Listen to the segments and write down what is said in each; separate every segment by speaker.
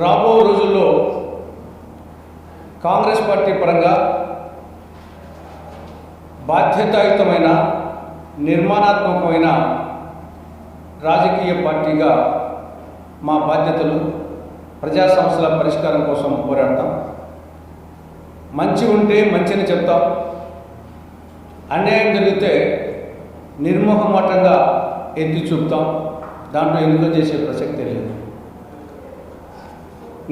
Speaker 1: రాబో రోజుల్లో కాంగ్రెస్ పార్టీ పరంగా బాధ్యతాయుతమైన నిర్మాణాత్మకమైన రాజకీయ పార్టీగా మా బాధ్యతలు ప్రజా సమస్యల పరిష్కారం కోసం పోరాడతాం. మంచి ఉంటే మంచిని చెప్తాం. అన్యాయం జరిగితే నిర్మోహమాటంగా ఎత్తి చూపుతాం. దాంట్లో ఎందుకు చేసే ప్రసక్తి లేదు.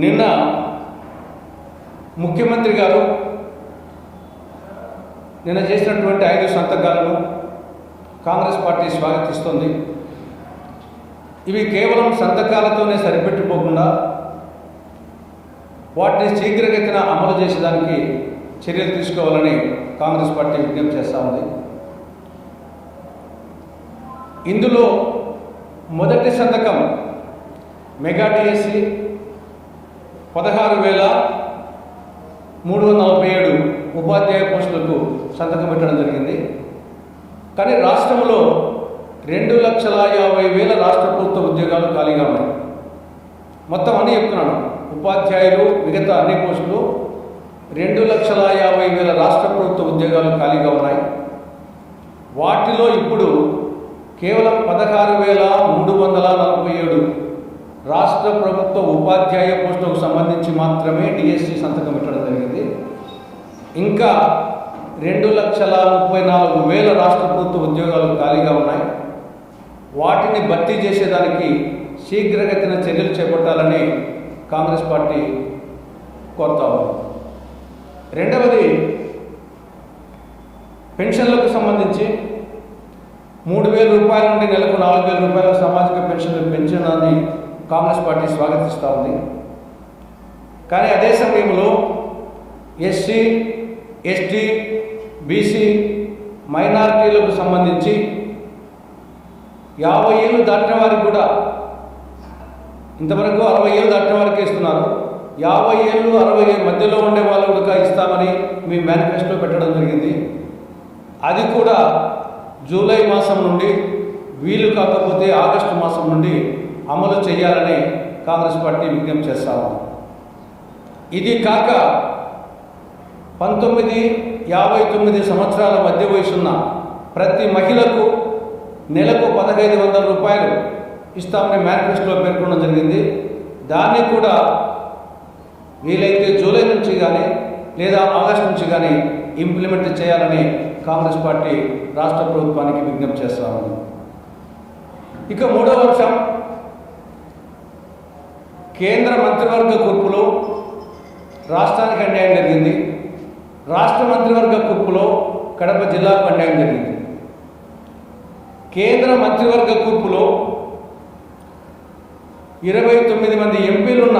Speaker 1: నిన్న ముఖ్యమంత్రి గారు నిన్న చేసినటువంటి ఐదు సంతకాలను కాంగ్రెస్ పార్టీ స్వాగతిస్తుంది. ఇవి కేవలం సంతకాలతోనే సరిపెట్టుకోకుండా వాటిని శీఘ్రగతిన అమలు చేసేదానికి చర్యలు తీసుకోవాలని కాంగ్రెస్ పార్టీ విజ్ఞప్తి చేస్తూ ఉంది. ఇందులో మొదటి సంతకం మెగా డిఎస్సి పదహారు వేల మూడు వందల నలభై ఏడు ఉపాధ్యాయ పోస్టులకు సంతకం పెట్టడం జరిగింది. కానీ రాష్ట్రంలో రెండు లక్షల యాభై వేల రాష్ట్ర ప్రభుత్వ ఉద్యోగాలు ఖాళీగా ఉన్నాయి. మొత్తం అన్నీ చెప్తున్నాను. ఉపాధ్యాయులు మిగతా అన్ని పోస్టులు రెండు లక్షల యాభై వేల రాష్ట్ర ప్రభుత్వ ఉద్యోగాలు ఖాళీగా ఉన్నాయి. వాటిలో ఇప్పుడు కేవలం పదహారు వేల మూడు వందల నలభై ఏడు రాష్ట్ర ప్రభుత్వ ఉపాధ్యాయ పోస్టులకు సంబంధించి మాత్రమే డిఎస్సి సంతకం పెట్టడం జరిగింది. ఇంకా రెండు లక్షల ముప్పై నాలుగు వేల రాష్ట్ర ప్రభుత్వ ఉద్యోగాలు ఖాళీగా ఉన్నాయి. వాటిని భర్తీ చేసేదానికి శీఘ్రగతిన చర్యలు చేపట్టాలని కాంగ్రెస్ పార్టీ కోరుతా రెండవది పెన్షన్లకు సంబంధించి మూడు వేల రూపాయల నుండి నెలకు నాలుగు వేల రూపాయల సామాజిక పెన్షన్ అని కాంగ్రెస్ పార్టీ స్వాగతిస్తూ ఉంది. కానీ అదే సమయంలో ఎస్సీ ఎస్టీ బీసీ మైనారిటీలకు సంబంధించి యాభై ఏళ్ళు దాటిన వారికి కూడా ఇంతవరకు అరవై ఏళ్ళు దాటిన వారికి ఇస్తున్నారు యాభై ఏళ్ళు అరవై మధ్యలో ఉండే వాళ్ళు కూడా ఇస్తామని మీ మేనిఫెస్టో పెట్టడం జరిగింది. అది కూడా జూలై మాసం నుండి వీలు కాకపోతే ఆగస్టు మాసం నుండి అమలు చేయాలని కాంగ్రెస్ పార్టీ విజ్ఞప్తి చేస్తాము ఇది కాక పంతొమ్మిది యాభై తొమ్మిది సంవత్సరాల మధ్య వయసున్న ప్రతి మహిళకు నెలకు పదహైదు వందల రూపాయలు ఇస్తామని మేనిఫెస్టోలో పేర్కొనడం జరిగింది. దాన్ని కూడా వీలైతే జూలై నుంచి కానీ లేదా ఆగస్టు నుంచి కానీ ఇంప్లిమెంట్ చేయాలని కాంగ్రెస్ పార్టీ రాష్ట్ర ప్రభుత్వానికి విజ్ఞప్తి చేస్తాము ఇక మూడవ అంశం కేంద్ర మంత్రివర్గ కూర్పులో రాష్ట్రానికి అన్యాయం జరిగింది. రాష్ట్ర మంత్రివర్గ కూర్పులో కడప జిల్లాకు అన్యాయం జరిగింది. కేంద్ర మంత్రివర్గ కూర్పులో ఇరవై తొమ్మిది మంది ఎంపీలున్న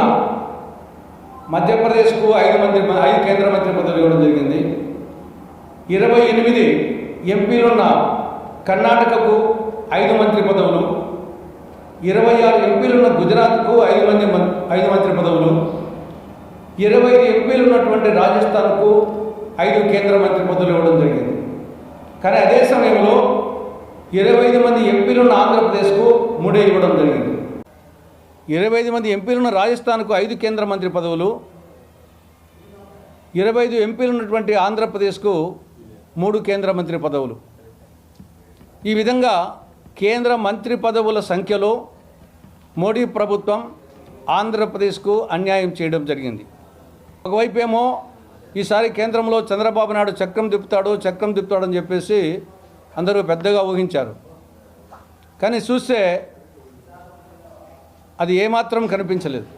Speaker 1: మధ్యప్రదేశ్కు ఐదు మంది ఐదు కేంద్ర మంత్రి పదవులు ఇవ్వడం జరిగింది. ఇరవై ఎనిమిది ఎంపీలున్న కర్ణాటకకు ఐదు మంత్రి పదవులు ఇరవై ఆరు ఎంపీలున్న గుజరాత్కు ఐదు మంది మం- ఐదు మంత్రి పదవులు. ఇరవై ఐదు ఎంపీలు ఉన్నటువంటి రాజస్థాన్కు ఐదు కేంద్ర మంత్రి పదవులు ఇవ్వడం జరిగింది. కానీ అదే సమయంలో ఇరవై ఐదు మంది ఎంపీలున్న ఆంధ్రప్రదేశ్కు మూడే ఇవ్వడం జరిగింది. ఇరవై ఐదు మంది ఎంపీలున్న రాజస్థాన్కు ఐదు కేంద్ర మంత్రి పదవులు. ఇరవై ఐదు ఎంపీలు ఉన్నటువంటి ఆంధ్రప్రదేశ్కు మూడు కేంద్ర మంత్రి పదవులు. ఈ విధంగా కేంద్ర మంత్రి పదవుల సంఖ్యలో మోడీ ప్రభుత్వం ఆంధ్రప్రదేశ్కు అన్యాయం చేయడం జరిగింది. ఒకవైపు ఏమో ఈసారి కేంద్రంలో చంద్రబాబు నాయుడు చక్రం తిప్పుతాడు చక్రం తిప్పుతాడని చెప్పేసి అందరూ పెద్దగా ఊహించారు. కానీ చూస్తే అది ఏమాత్రం కనిపించలేదు.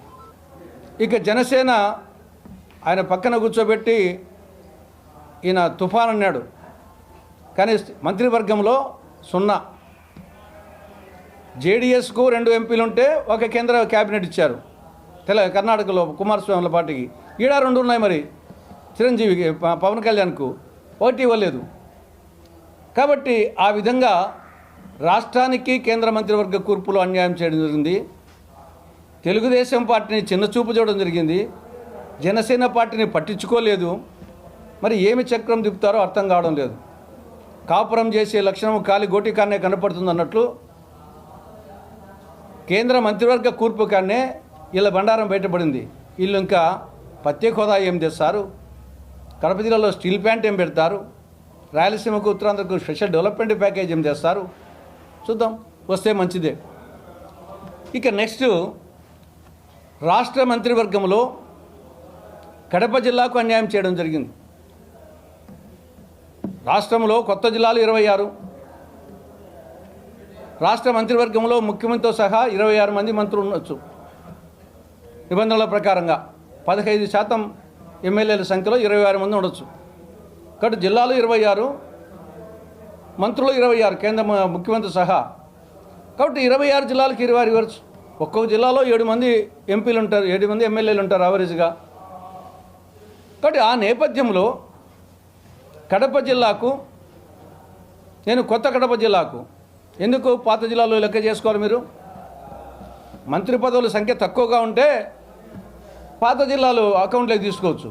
Speaker 1: ఇక జనసేన ఆయన పక్కన కూర్చోబెట్టి ఈయన తుఫాన్ అన్నాడు కానీ మంత్రివర్గంలో సున్నా. జేడిఎస్కు రెండు ఎంపీలు ఉంటే ఒక కేంద్ర క్యాబినెట్ ఇచ్చారు. తెల కర్ణాటకలో కుమారస్వామిల పార్టీకి. ఈడ రెండు ఉన్నాయి మరి. చిరంజీవికి పవన్ కళ్యాణ్కు ఒకటి ఇవ్వలేదు. కాబట్టి ఆ విధంగా రాష్ట్రానికి కేంద్ర మంత్రివర్గ కూర్పులో అన్యాయం చేయడం జరిగింది. తెలుగుదేశం పార్టీని చిన్నచూపు చూడడం జరిగింది. జనసేన పార్టీని పట్టించుకోలేదు. మరి ఏమి చక్రం తిప్పుతారో అర్థం కావడం లేదు. కాపురం చేసే లక్షణం కాలి గోటికాన్నే కనపడుతుంది అన్నట్లు కేంద్ర మంత్రివర్గ కూర్పు కానే వీళ్ళ బండారం బయటపడింది. వీళ్ళు ఇంకా ప్రత్యేక హోదా ఏం తెస్తారు కడప జిల్లాలో స్టీల్ ప్లాంట్ ఏం పెడతారు? రాయలసీమకు ఉత్తరాంధ్రకు స్పెషల్ డెవలప్మెంట్ ప్యాకేజ్ ఏం చేస్తారు? చూద్దాం. వస్తే మంచిదే. ఇక నెక్స్ట్ రాష్ట్ర మంత్రివర్గంలో కడప జిల్లాకు అన్యాయం చేయడం జరిగింది. రాష్ట్రంలో కొత్త జిల్లాలు ఇరవై ఆరు. రాష్ట్ర మంత్రివర్గంలో ముఖ్యమంత్రితో సహా ఇరవై ఆరు మంది మంత్రులు ఉండొచ్చు. నిబంధనల ప్రకారంగా పదహైదు శాతం ఎమ్మెల్యేల సంఖ్యలో ఇరవై ఆరు మంది ఉండొచ్చు. కాబట్టి జిల్లాలు ఇరవై ఆరు మంత్రులు ఇరవై ఆరు కేంద్ర ముఖ్యమంత్రి సహా. కాబట్టి ఇరవై ఆరు జిల్లాలకు ఇరవై ఆరు ఇవ్వచ్చు ఒక్కొక్క జిల్లాలో ఏడు మంది ఎంపీలు ఉంటారు ఏడు మంది ఎమ్మెల్యేలు ఉంటారు యావరేజ్గా కాబట్టి ఆ నేపథ్యంలో కడప జిల్లాకు నేను కొత్త కడప జిల్లాకు ఎందుకు పాత జిల్లాలో లెక్క చేసుకోవాలి మీరు? మంత్రి పదవుల సంఖ్య తక్కువగా ఉంటే పాత జిల్లాలు అకౌంట్లోకి తీసుకోవచ్చు.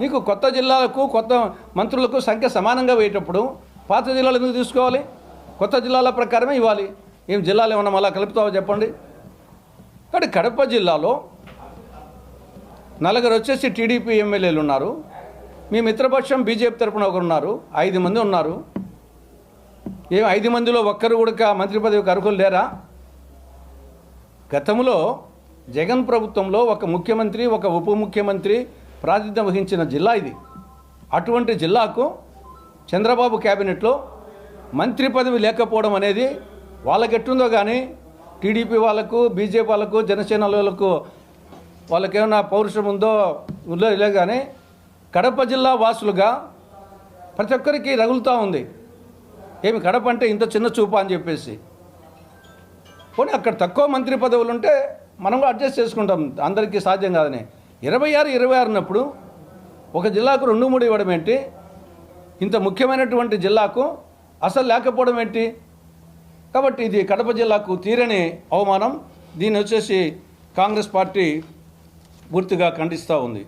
Speaker 1: నీకు కొత్త జిల్లాలకు కొత్త మంత్రులకు సంఖ్య సమానంగా వేయేటప్పుడు పాత జిల్లాలు ఎందుకు తీసుకోవాలి? కొత్త జిల్లాల ప్రకారమే ఇవ్వాలి. ఏం జిల్లాలు ఏమన్నా మళ్ళా కలుపుతావో చెప్పండి? కానీ కడప జిల్లాలో నలుగురు వచ్చేసి టీడీపీ ఎమ్మెల్యేలు ఉన్నారు. మీ మిత్రపక్షం బీజేపీ తరపున ఒకరు ఉన్నారు. ఐదు మంది ఉన్నారు. ఏం ఐదు మందిలో ఒక్కరు కూడా మంత్రి పదవికి అర్హులు లేరా? గతంలో జగన్ ప్రభుత్వంలో ఒక ముఖ్యమంత్రి ఒక ఉప ముఖ్యమంత్రి ప్రాతిధ్యం వహించిన జిల్లా ఇది. అటువంటి జిల్లాకు చంద్రబాబు క్యాబినెట్లో మంత్రి పదవి లేకపోవడం అనేది వాళ్ళకెట్టుందో కానీ టీడీపీ వాళ్ళకు బీజేపీ వాళ్ళకు జనసేన వాళ్ళకు వాళ్ళకేమైనా పౌరుషం ఉందో ఉందో లే కానీ కడప జిల్లా వాసులుగా ప్రతి ఒక్కరికి రగులుతూ ఉంది. ఏమి కడప అంటే ఇంత చిన్న చూపు అని చెప్పేసి. పోనీ అక్కడ తక్కువ మంత్రి పదవులు ఉంటే మనం కూడా అడ్జస్ట్ చేసుకుంటాం అందరికీ సాధ్యం కాదని. ఇరవై ఆరు ఇరవై ఆరునప్పుడు ఒక జిల్లాకు రెండు మూడు ఇవ్వడం ఏంటి? ఇంత ముఖ్యమైనటువంటి జిల్లాకు అసలు లేకపోవడం ఏంటి? కాబట్టి ఇది కడప జిల్లాకు తీరని అవమానం. దీన్ని వచ్చేసి కాంగ్రెస్ పార్టీ పూర్తిగా ఖండిస్తూ ఉంది.